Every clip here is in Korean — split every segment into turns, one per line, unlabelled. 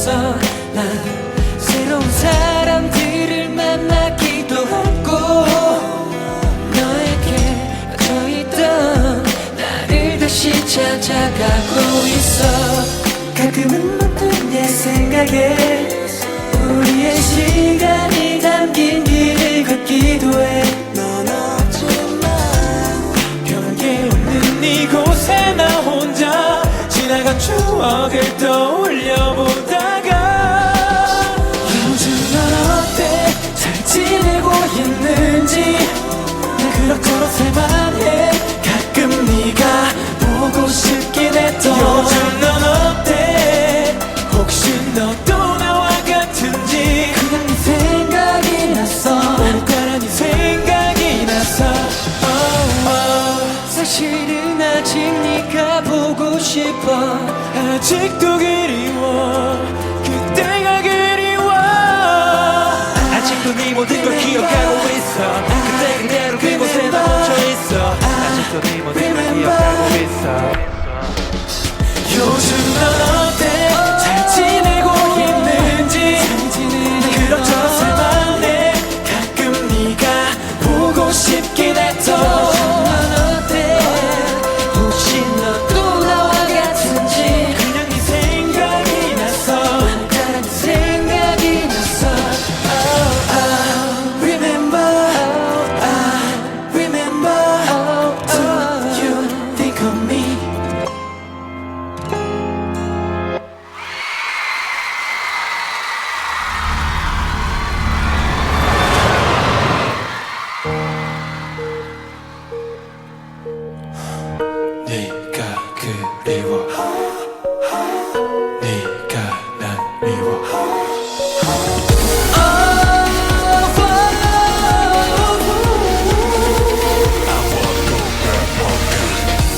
있어. 난 새로운 사람들을 만나기도 하고 너에게 빠져있던 나를 다시 찾아가고 있어. 가끔은 멈춘 내 생각에 우리의 시간이 담긴 길을 걷기도 해. 별게 없는 이곳에 나 혼자 지나간 추억을 떠올려. 너도 나와 같은지. 그냥 네 생각이 났어. 오늘따라 네 생각이 났어 oh, oh. 사실은 아직 네가 보고 싶어. 아직도 그리워. 그때가 그리워.
아직도 네 모든 걸 기억하고 있어. 그때 그대로 그곳에 나 멈춰 있어. 아직도 네 모든 걸 기억하고 있어.
요즘 넌 그리워. 네가 난 미워.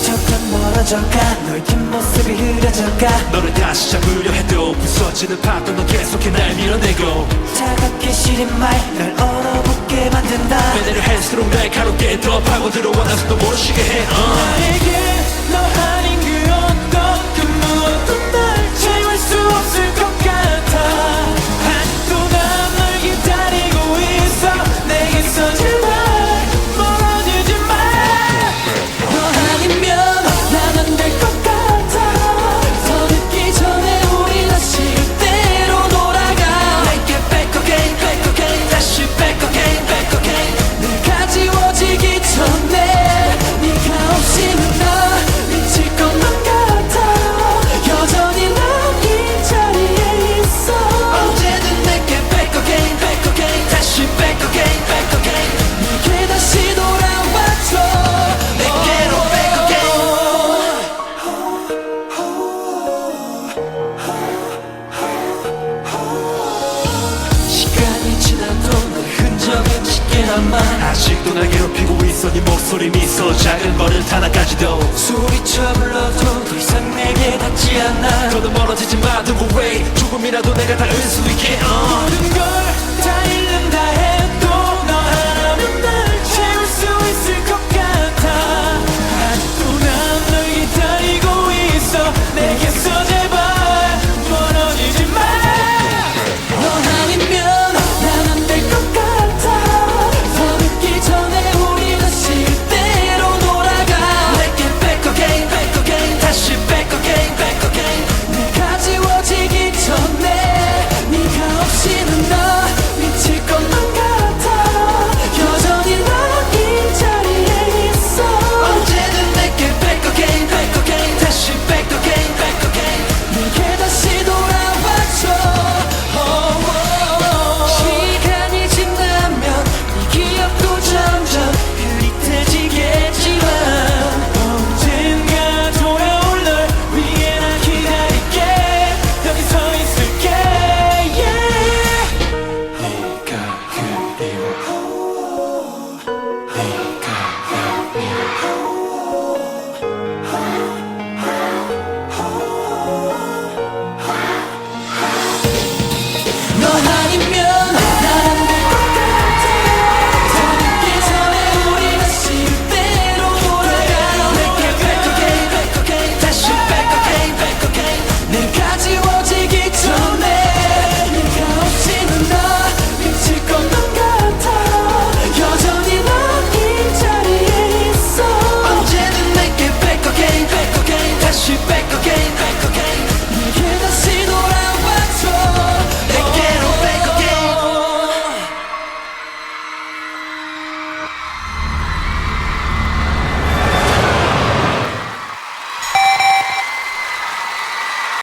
점점 멀어져가 너의 뒷모습이 흐려져가.
너를 다시 잡으려 해도 부서지는 파도 넌 계속해 날 밀어내고.
차갑게 시린 말 날 얼어붙게 만든다.
배내를 할수록 날카롭게 더 파고들어와 나서도 모르시게 해 어.
나에게 너 아닌 아
아직도 날 괴롭히고 있어 네 목소리 미소 작은 버릇 하나까지도.
소리쳐 불러도 더 이상 내게 닿지 않아.
더는 멀어지지 마 Don't go away. 조금이라도 내가 닿을 수 있게 어.
모든 걸 다 잃어